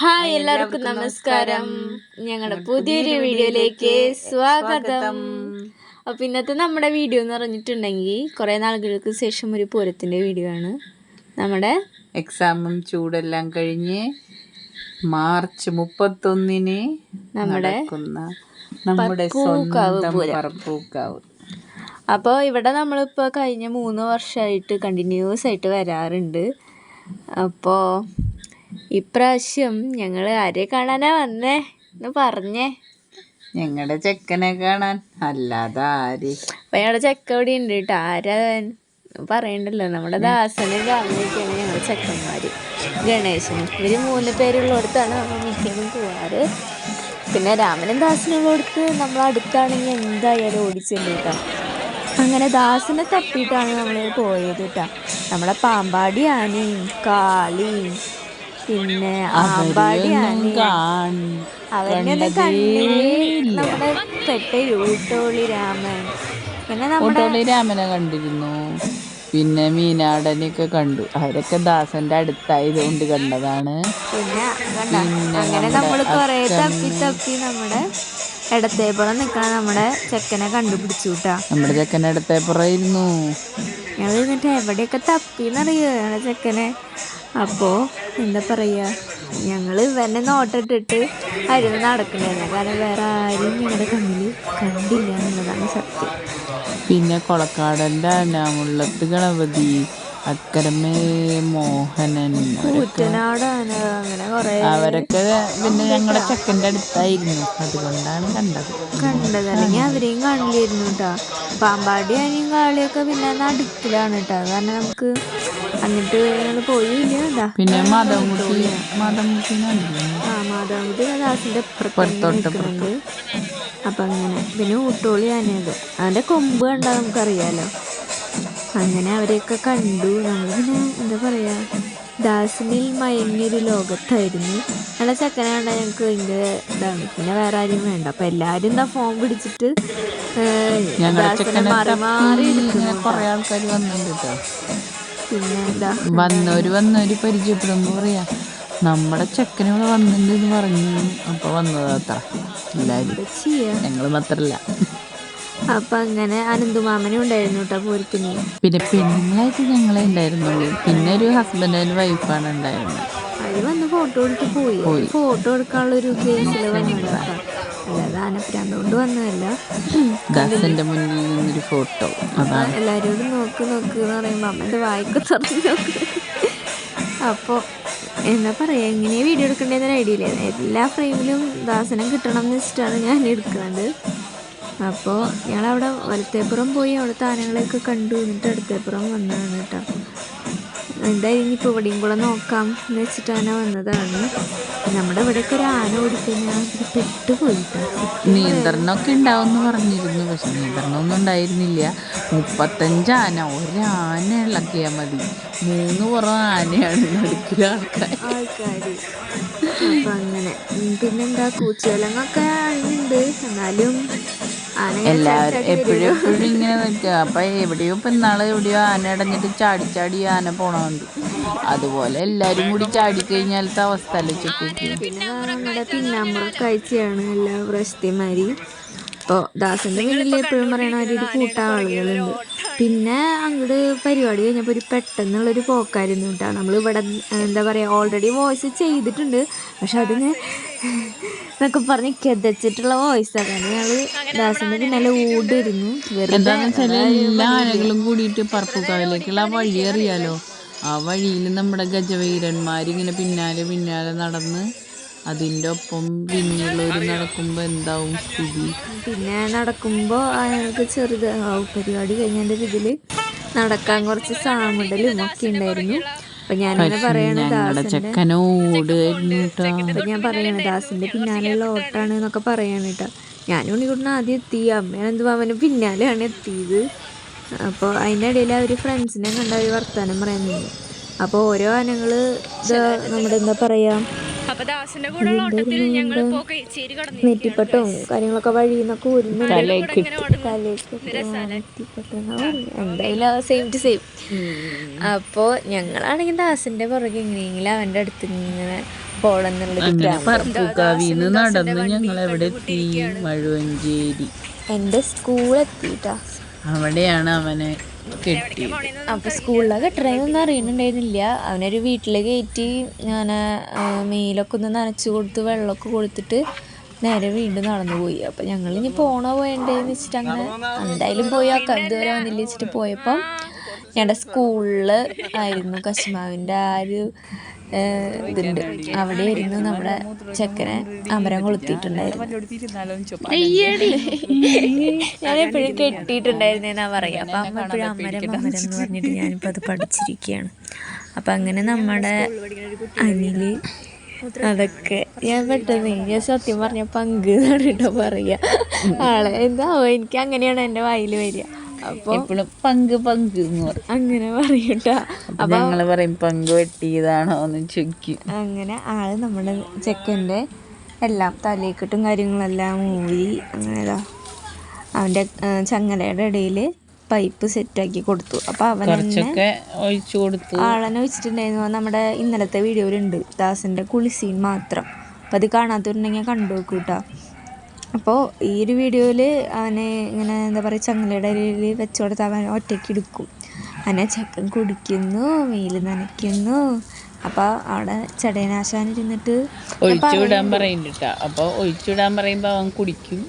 Hi എല്ലാവർക്കും നമസ്കാരം. ഞങ്ങളുടെ പുതിയൊരു വീഡിയോയിലേക്ക് സ്വാഗതം. അപ്പൊ ഇന്നത്തെ നമ്മുടെ വീഡിയോ എന്ന് പറഞ്ഞിട്ടുണ്ടെങ്കിൽ കുറേ നാളുകൾക്ക് ശേഷം ഒരു പൂരത്തിന്റെ വീഡിയോ ആണ്. നമ്മുടെ എക്സാമും ചൂടെല്ലാം കഴിഞ്ഞ് മാർച്ച് മുപ്പത്തൊന്നിന് നമ്മുടെ നമ്മുടെ. പറപ്പൂക്കാവ് അപ്പോൾ ഇവിടെ നമ്മളിപ്പോൾ കഴിഞ്ഞ മൂന്ന് വർഷമായിട്ട് കണ്ടിന്യൂസ് ആയിട്ട് വരാറുണ്ട്. അപ്പോൾ ഇപ്രാവശ്യം ഞങ്ങൾ ആരെ കാണാനാ വന്നേ? എന്ന് പറഞ്ഞേ. ഞങ്ങളുടെ ചെക്കനെ കാണാൻ. അല്ലാതെ ആര്? അപ്പൊ ഞങ്ങളുടെ ചെക്ക ഇവിടെ ഉണ്ട് കേട്ടോ. ആരാ? പറയണ്ടല്ലോ. നമ്മുടെ ദാസനും രാമനൊക്കെയാണ് ഞങ്ങളുടെ ചെക്കന്മാര്. ഗണേശനും. ഇവർ മൂന്ന് പേരുള്ളിടത്താണ് നമ്മൾ മിക്കതും പോവാറ്. പിന്നെ രാമനും ദാസനുള്ളടുത്ത് നമ്മൾ അടുത്താണെങ്കിൽ എന്തായാലും ഓടിച്ചിട്ടുണ്ട് കേട്ടോ. അങ്ങനെ ദാസനെ തപ്പിയിട്ടാണ് നമ്മൾ പോയത് കേട്ടോ. നമ്മളെ പാമ്പാടി ആനയും കാളിയും പിന്നെ ആമ്പാടി ആനയും കാണ- അവരൊന്നും കണ്ടേ നമ്മുടെ പെട്ട യൂട്ടോളി രാമൻ. പിന്നെ നമ്മുടെ ഓട്ടോളി രാമനെ കണ്ടിരുന്നു. പിന്നെ മീനാടനെയൊക്കെ കണ്ടു. അവരൊക്കെ ദാസന്റെ അടുത്തായതുകൊണ്ട് കണ്ടതാണ്. അങ്ങനെ നമ്മൾ കൊറേ തപ്പി തപ്പി നമ്മുടെ ഇടത്തേപ്പുറം നിക്കണ നമ്മുടെ ചെക്കനെ കണ്ടുപിടിച്ചു കേട്ടാ നമ്മുടെ ചെക്കനെ ഇടത്തേപ്പുറം പുറയിരുന്നു ഞങ്ങൾ എന്നിട്ട് എവിടെയൊക്കെ തപ്പിന്നറിയോ? ഞങ്ങളുടെ ചെക്കനെ. അപ്പോൾ എന്താ പറയുക ഞങ്ങൾ ഇവനെ നോട്ടിട്ടിട്ട് അരുന്ന് നടക്കണ്ടായിരുന്നു കാരണം വേറെ ആരും ഞങ്ങളുടെ കണ്ണിൽ കണ്ടില്ല എന്നുള്ളതാണ് സത്യം. പിന്നെ കൊളക്കാടന്റെ അനാമുള്ളത്ത് ഗണപതി അക്കരമേ മോഹനൻ അവരൊക്കെ പിന്നെ ഞങ്ങളുടെ ചെക്കന്റെ അടുത്തായിരുന്നു. അതുകൊണ്ടാണ് കണ്ടത്. കണ്ടത്. അല്ലെങ്കിൽ അവരെയും കാണില്ലായിരുന്നു കേട്ടോ പാമ്പാടി അനിയും കാളിയൊക്കെ പിന്നെ അടുക്കിലാണ് കേട്ടോ കാരണം നമുക്ക് എന്നിട്ട് ഞങ്ങൾ പോയില്ല പിന്നെ അപ്പൊ ആ മാതാമുട്ടി ദാസിന്റെ അപ്പുറത്ത് നിൽക്കുന്നുണ്ട്. അപ്പം അങ്ങനെ. പിന്നെ ഊട്ടോളി ആനയത് അവന്റെ കൊമ്പ് കണ്ടാൽ നമുക്കറിയാലോ. അങ്ങനെ അവരെയൊക്കെ കണ്ടു. നമ്മൾ പിന്നെ എന്താ പറയുക ദാസിനിൽ മയങ്ങിയൊരു ലോകത്തായിരുന്നു. നല്ല ചെക്കനെ കണ്ടാൽ ഞങ്ങൾക്ക് ഭയങ്കര ഇതാണ്. പിന്നെ വേറെ ആരും വേണ്ട. അപ്പം എല്ലാവരും എന്താ ഫോം പിടിച്ചിട്ട് ദാസിനെ മാറി മാറി തപ്പി എടുക്കുന്നു കുറേ ആൾക്കാർ വന്നിട്ടുണ്ട് പിന്നെ എന്താ? വന്നവര് വന്നവര് പറയാ നമ്മുടെ ചെക്കന് ഇവിടെ വന്നിട്ടുണ്ടെന്ന് പറഞ്ഞു. അപ്പൊ വന്നതാത്ര എല്ലാരും ഞങ്ങൾ മാത്രല്ല. അപ്പം അങ്ങനെ അനന്തുമാമനും ഉണ്ടായിരുന്നു കേട്ടോ പൂരത്തിന് പിന്നെ പെണ്ണുങ്ങളായിട്ട് ഞങ്ങളെ ഉണ്ടായിരുന്നുള്ളൂ. പിന്നെ ഒരു ഹസ്ബൻഡ് ആൻഡ് വൈഫാണ് ഉണ്ടായിരുന്നത്. അവർ വന്ന് ഫോട്ടോ എടുത്ത് പോയി. ഫോട്ടോ എടുക്കാനുള്ള ഒരു കേസിൽ വന്നതാണ് അല്ലാതെ ആനപ്രാന്ത് കൊണ്ട് വന്നതല്ല. ദാസന്റെ മുന്നിൽ നിന്നൊരു ഫോട്ടോ അതാണ്. എല്ലാവരോടും നോക്ക് നോക്ക് എന്ന് പറയുമ്പോൾ അമ്മന്റെ വായിക്ക് തുറന്ന് നോക്ക്. അപ്പോൾ എന്താ പറയുക എങ്ങനെ വീഡിയോ എടുക്കേണ്ടതെന്ന് ഐഡിയ ഇല്ല എല്ലാ ഫ്രെയിമിലും ദാസനം കിട്ടണം എന്ന് വെച്ചിട്ടാണ് ഞാൻ എടുക്കുന്നത് അപ്പോൾ ഞങ്ങളവിടെ വലത്തേപ്പുറം പോയി അവിടുത്തെ ആനകളെയൊക്കെ കണ്ടു എന്നിട്ട് അടുത്തേപ്പുറം വന്നതാണ് കേട്ടോ. എന്തായാലും ഇനിയിപ്പോൾ ഇവിടെയും കൂടെ നോക്കാം എന്ന് വെച്ചിട്ടാണ് വന്നതാണ്. നമ്മുടെ ഇവിടെയൊക്കെ ഒരു ആന ഓടിക്കഴിഞ്ഞാൽ പെട്ടുപോയി ട്ടോ. നിയന്ത്രണമൊക്കെ ഉണ്ടാവുമെന്ന് പറഞ്ഞിരുന്നു പക്ഷെ നിയന്ത്രണമൊന്നും ഉണ്ടായിരുന്നില്ല. മുപ്പത്തഞ്ച് ആന ഒരാന ഇളക്കിയാൽ മതി. മൂന്ന് പുറം ആനയാണ് നടുക്കിലെ ആൾക്കാർ ആൾക്കാർ അപ്പം അങ്ങനെ. പിന്നെന്താ കൂച്ചുവലങ്ങൊക്കെ അഴിഞ്ഞുണ്ട് എന്നാലും എല്ലാവരും എപ്പോഴും എപ്പോഴും ഇങ്ങനെ നിൽക്കുക. അപ്പം എവിടെയോ ഇപ്പം ഇന്നാൾ എവിടെയോ ആന അടഞ്ഞിട്ട് ചാടി ചാടി ആന പോണുണ്ട്. അതുപോലെ എല്ലാവരും കൂടി ചാടി കഴിഞ്ഞാലത്തെ അവസ്ഥ അല്ല പിന്നെ നമ്മുടെ പിന്നാമ്പുറം കാഴ്ചയാണ് എല്ലാ പ്രശ്നമാരി അപ്പോൾ ദാസന്റെ വീട്ടിൽ എപ്പോഴും പറയണ മാതിരി ഒരു കൂട്ട ആളുകളുണ്ട്. പിന്നെ അങ്ങോട്ട് പരിപാടി കഴിഞ്ഞപ്പോൾ ഒരു പെട്ടെന്നുള്ളൊരു പോക്കായിരുന്നു കേട്ടോ. നമ്മൾ ഇവിടെ എന്താ പറയുക ഓൾറെഡി വോയിസ് ചെയ്തിട്ടുണ്ട്. പക്ഷെ അതിന് എന്നൊക്കെ പറഞ്ഞ് കെതച്ചിട്ടുള്ള വോയിസ് കാരണം ഞങ്ങൾ ദാസന്റെ പിന്നാലെ ഓടിയിരുന്നു വെറുതെ എന്താന്ന് വെച്ചാൽ എല്ലാ ആനകളും കൂടിയിട്ട് പറപ്പുക്കാവിലേക്കുള്ള ആ വഴി അറിയാലോ. ആ വഴിയിൽ നമ്മുടെ ഗജവീരന്മാരിങ്ങനെ പിന്നാലെ പിന്നാലെ നടന്ന് അതിന്റെ ഒപ്പം പിന്നെയുള്ളവർ നടക്കുമ്പോൾ എന്താവും സ്ഥിതി? പിന്നെ നടക്കുമ്പോൾ അയാൾക്ക് ചെറുത് പരിപാടി കഴിഞ്ഞതിന്റെ ഇതിൽ നടക്കാൻ കുറച്ച് സാമിടലും ഒക്കെ ഉണ്ടായിരുന്നു. അപ്പം ഞാനിങ്ങനെ പറയണ ദാസന്റെ അപ്പം ഞാൻ പറയണ ദാസിന്റെ പിന്നാലെയുള്ള ഓട്ടാണ് എന്നൊക്കെ പറയാണ് കേട്ടോ ഞാനും ഉണ്ണിക്കുട്ടിന് ആദ്യം എത്തി. അമ്മയാണെന്ത് അവന് പിന്നാലെയാണ് എത്തിയത്. അപ്പോൾ അതിന്റെ ഇടയിൽ അവർ ഫ്രണ്ട്സിനെ കണ്ട ഒരു വർത്താനം പറയുന്നുണ്ട്. അപ്പോൾ ഓരോ ആനകൾ നമ്മുടെ എന്താ പറയുക അപ്പൊ ദാസിന്റെ കൂടെ ഓട്ടത്തിൽ ഞങ്ങൾ കടന്നു നെറ്റിപ്പട്ടും കാര്യങ്ങളൊക്കെ വഴിയിൽ നിന്നൊക്കെ എന്തായാലും സെയിം ടു സെയിം അപ്പോ ഞങ്ങളാണെങ്കിൽ ദാസിന്റെ പുറകെ എങ്ങനെയെങ്കിലും അവന്റെ അടുത്ത് ഇങ്ങനെ പോണെന്നുള്ളത് നടന്ന് ഞങ്ങൾ എവിടെ എത്തി? മഴുവഞ്ചേരി. എന്റെ സ്കൂൾ എത്തിട്ടാ അവിടെയാണ് അവനെ. കെട്ടി. അപ്പോൾ സ്കൂളിലൊക്കെ കെട്ടണമെന്നൊന്നും അറിയണുണ്ടായിരുന്നില്ല. അവനൊരു വീട്ടിൽ കയറ്റി ഞാൻ മെയിലൊക്കെ ഒന്ന് നനച്ചു കൊടുത്ത് വെള്ളമൊക്കെ കൊടുത്തിട്ട് നേരെ വീണ്ടും നടന്നു പോയി അപ്പം ഞങ്ങൾ ഇനി പോണോ വേണ്ടേന്ന് വെച്ചിട്ട് അങ്ങനെ എന്തായാലും പോയി ആക്കാം. ഇതുവരെ വന്നില്ല വെച്ചിട്ട് പോയപ്പം ഞങ്ങളുടെ സ്കൂളിൽ ആയിരുന്നു കശുമാവിന്റെ ആ ഒരു ഇതുണ്ട്. അവിടെ ഇരുന്ന് നമ്മുടെ ചെക്കനെ അമരം കൊളുത്തിയിട്ടുണ്ടായിരുന്നു ഞാൻ എപ്പോഴും കെട്ടിയിട്ടുണ്ടായിരുന്നെന്നാ പറയാ. അപ്പൊ അമ്മ എപ്പോഴും അമരം അമരം എന്ന് പറഞ്ഞിട്ട് ഞാനിപ്പോ അത് പഠിച്ചിരിക്കുകയാണ് അപ്പൊ അങ്ങനെ നമ്മുടെ അനിൽ അതൊക്കെ ഞാൻ പെട്ടെന്ന് ഞാൻ സത്യം പറഞ്ഞ പങ്ക് എന്നാണ് കേട്ടോ പറയാ. ആളെ എന്താവോ എനിക്ക് അങ്ങനെയാണ് എന്റെ വായിൽ വരിക. എപ്പോഴും പങ്ക് പങ്ക് എന്ന് പറയും. അങ്ങനെ പറയൂട്ടാ. അപ്പൊ ഞങ്ങൾ പറയും പങ്ക് വെട്ടിയതാണോ എന്ന് ചോദിക്കും. അങ്ങനെ ആൾ നമ്മുടെ ചെക്കന്റെ എല്ലാം തലേക്കെട്ടും കാര്യങ്ങളെല്ലാം ഊരി അങ്ങനെ അവന്റെ അവന്റെ ചങ്ങലയുടെ ഇടയിൽ പൈപ്പ് സെറ്റാക്കി കൊടുത്തു. അപ്പോൾ അവൻ കുറച്ചൊക്കെ ഒഴിച്ചു കൊടുത്തു. ആളെന്നെ വെച്ചിട്ടുണ്ടായിരുന്നു നമ്മുടെ ഇന്നലത്തെ വീഡിയോയിലുണ്ട്. ദാസിന്റെ കുളിസീൻ മാത്രം. അപ്പൊ അത് കാണാത്തവരുണ്ടെങ്കിൽ കണ്ടു നോക്കൂട്ടാ കേട്ടോ അപ്പോൾ ഈ ഒരു വീഡിയോയിൽ അവനെ ഇങ്ങനെ എന്താ പറയുക ചങ്ങലയുടെ ഇടയിൽ വെച്ച് കൊടുത്ത് അവൻ ഒറ്റയ്ക്ക് എടുക്കും. അവനെ ചക്കൻ കുടിക്കുന്നു വെയിൽ നനയ്ക്കുന്നു. അപ്പോൾ അവിടെ ചടയനാശാൻ ഇരുന്നിട്ട് ഒഴിച്ചുവിടാൻ പറയുന്നുണ്ട് അപ്പൊ പറയുമ്പോൾ പറയുമ്പോ അവൻ കുടിക്കും.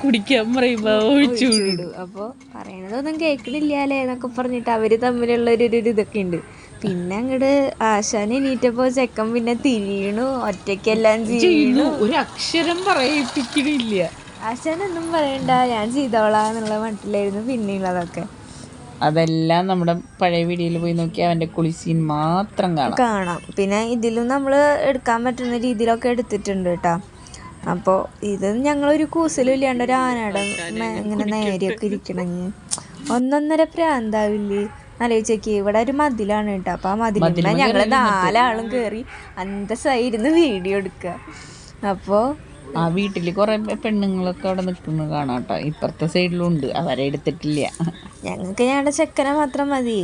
കുടിക്കാൻ പറയുമ്പോ ഒഴിച്ചുവിടും ഒഴിച്ചു വിടും. ഇടും അപ്പോൾ പറയണതൊന്നും കേൾക്കണില്ലാലേ എന്നൊക്കെ പറഞ്ഞിട്ട് അവർ തമ്മിലുള്ള ഒരു ഇതൊക്കെ ഉണ്ട്. പിന്നെ അങ്ങോട്ട് ആശാൻ എണീറ്റപ്പോ ചെക്കൻ പിന്നെ തിരിയണു ഒറ്റയ്ക്കെല്ലാം ചെയ്യണു ചെയ്യുന്നു? ഒരു അക്ഷരം പറയിപ്പിക്കണില്ല. ആശാൻ ഒന്നും പറയണ്ട ഞാൻ ചെയ്തോളാന്നുള്ള മട്ടിലായിരുന്നു പിന്നെയുള്ളതൊക്കെ. അതെല്ലാം നമ്മുടെ പഴയ വീഡിയോയിൽ പോയി നോക്കി അവന്റെ കുളിസീൻ മാത്രം കാണാം. കാണാം. പിന്നെ ഇതിലും നമ്മൾ എടുക്കാൻ പറ്റുന്ന രീതിയിലൊക്കെ എടുത്തിട്ടുണ്ട് കേട്ടോ അപ്പോൾ ഇത് ഞങ്ങളൊരു കൂസലും ഇല്ലാണ്ട് ഒരു ആനയുടെ ഇങ്ങനെ നേരെയൊക്കെ ഇരിക്കണമെങ്കിൽ ഒന്നൊന്നര പ്രാന്താവില്ലേ? ആലോചിച്ചേക്ക്. ഇവിടെ ഒരു മതിലാണ് കേട്ടോ. അപ്പൊ ആ മതിൽ ഞങ്ങൾ നാലാളും കയറി അന്തസ്സായിരുന്നു വീഡിയോ എടുക്കുക അപ്പോൾ ആ വീട്ടിൽ കുറെ പെണ്ണുങ്ങളൊക്കെ അവിടെ നിൽക്കുന്നത് കാണാട്ടോ ഇപ്പുറത്തെ സൈഡിലും ഉണ്ട്. അവരെ എടുത്തിട്ടില്ല. ഞങ്ങൾക്ക് ഞങ്ങളുടെ ചെക്കനെ മാത്രം മതി.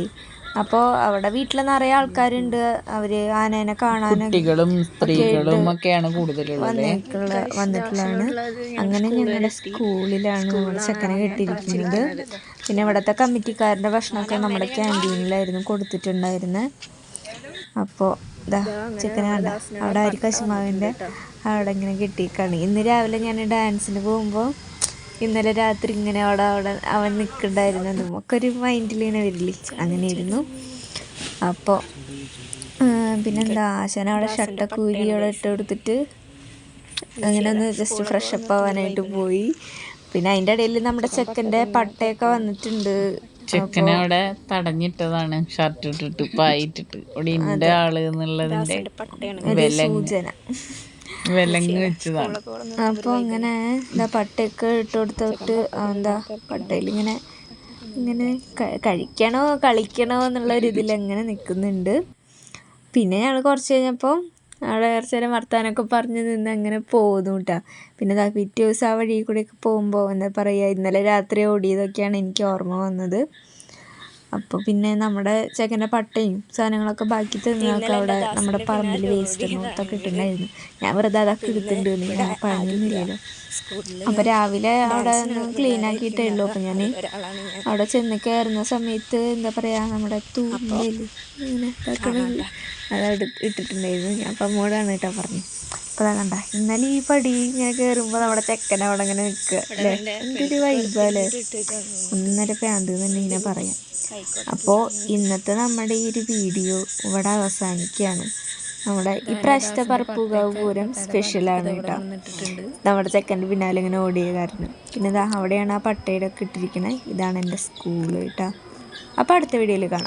അപ്പോൾ അവിടെ വീട്ടിൽ നിറയെ ആൾക്കാരുണ്ട്. അവർ ആനേനെ കാണാനും കുട്ടികളും സ്ത്രീകളും ഒക്കെയാണ് കൂടുതലുള്ളത്. വന്നിട്ടുള്ള വന്നിട്ടുള്ളതാണ്. അങ്ങനെ ഞങ്ങളുടെ സ്കൂളിലാണ് നമ്മുടെ ചെക്കനെ കെട്ടിയിരിക്കുന്നത്. പിന്നെ ഇവിടുത്തെ കമ്മിറ്റിക്കാരന്റെ ഭക്ഷണമൊക്കെ നമ്മുടെ ക്യാന്റീനിലായിരുന്നു കൊടുത്തിട്ടുണ്ടായിരുന്നത് അപ്പോ ഇതാ ചെക്കനെ കണ്ട? അവിടെ കശുമാവിന്റെ അവിടെ ഇങ്ങനെ കിട്ടിയിക്കാണ് ഇന്ന് രാവിലെ ഞാൻ ഡാൻസിന് പോകുമ്പോൾ ഇന്നലെ രാത്രി ഇങ്ങനെ അവിടെ അവിടെ അവൻ നിൽക്കണ്ടായിരുന്നു നമുക്കൊരു മൈൻഡിൽ ഇങ്ങനെ വരില്ലേ അങ്ങനെയായിരുന്നു അപ്പോൾ പിന്നെന്താ? ആശാൻ അവിടെ ഷർട്ടൊക്കെ ഊരി അവിടെ ഇട്ട് കൊടുത്തിട്ട് അങ്ങനെ ഒന്ന് ജസ്റ്റ് ഫ്രഷ് അപ്പ് ആവാനായിട്ട് പോയി. പിന്നെ അതിന്റെ ഇടയിൽ നമ്മുടെ ചെക്കന്റെ പട്ടയൊക്കെ വന്നിട്ടുണ്ട്. ചെക്കനെ അവിടെ തടഞ്ഞിട്ടതാണ്. ഷർട്ട് ഇട്ടിട്ട് പായിട്ടിട്ട്. ഇവിടെ ഇന്റെ ആൾ എന്നുള്ളതിന്റെ സൂചന. അപ്പോൾ അങ്ങനെ എന്താ പട്ടയൊക്കെ ഇട്ട് കൊടുത്തിട്ട് എന്താ പട്ടയിൽ ഇങ്ങനെ ഇങ്ങനെ കഴിക്കണോ കളിക്കണോ എന്നുള്ള ഒരു ഇതിൽ അങ്ങനെ നിൽക്കുന്നുണ്ട് പിന്നെ ഞങ്ങൾ കുറച്ച് കഴിഞ്ഞപ്പോൾ അവിടെ കുറച്ച് നേരം വർത്താനമൊക്കെ പറഞ്ഞ് നിന്ന് അങ്ങനെ പോകുന്നു കേട്ടോ പിന്നെ ദാ പിറ്റേ ദിവസം ആ വഴി കൂടെയൊക്കെ പോകുമ്പോൾ എന്താ പറയുക ഇന്നലെ രാത്രി ഓടിയതൊക്കെയാണ് എനിക്ക് ഓർമ്മ വന്നത്. അപ്പോൾ പിന്നെ നമ്മുടെ ചെക്കന്റെ പട്ടയും സാധനങ്ങളൊക്കെ ബാക്കി തിന്നൊക്കെ അവിടെ നമ്മുടെ പറമ്പിൽ വേസ്റ്റ് മൊത്തമൊക്കെ ഇട്ടുണ്ടായിരുന്നു ഞാൻ വെറുതെ അതൊക്കെ എടുത്തിട്ടുണ്ട് ഞാൻ പറഞ്ഞില്ലല്ലോ അപ്പോൾ രാവിലെ അവിടെ ഒന്ന് ക്ലീൻ ആക്കിയിട്ടേ ഉള്ളൂ അപ്പോൾ ഞാൻ. അവിടെ ചെന്ന് കയറുന്ന സമയത്ത് എന്താ പറയാ നമ്മുടെ തൂമ്പൽ ഇങ്ങനെ അത് ഇട്ടിട്ടുണ്ടായിരുന്നു. ഞാൻ അപ്പം അമ്മോടാണ് കേട്ടോ പറഞ്ഞു. അപ്പോൾ കണ്ട? ഇന്നലെ ഈ പടി ഇങ്ങനെ കയറുമ്പോൾ നമ്മുടെ ചെക്കൻ അവിടെ ഇങ്ങനെ നിൽക്കുക അല്ലേ? എന്തൊരു വൈബല്ലേ ഒന്നര പ്രാന്ത് തന്നെ ഇങ്ങനെ പറയാം. അപ്പോൾ ഇന്നത്തെ നമ്മുടെ ഈ ഒരു വീഡിയോ ഇവിടെ അവസാനിക്കുകയാണ്. നമ്മുടെ ഇപ്രാവശ്യത്തെ പറപ്പുക പൂരം സ്പെഷ്യലാണ് കേട്ടോ. നമ്മുടെ ചെക്കന്റെ പിന്നാലെ ഇങ്ങനെ ഓടിയ കാരണം. പിന്നെ ഇതാ അവിടെയാണ് ആ പട്ടയുടെ ഒക്കെ ഇട്ടിരിക്കുന്നത് ഇതാണ് എന്റെ സ്കൂൾ കേട്ടോ. അപ്പോൾ അടുത്ത വീഡിയോയിൽ കാണാം.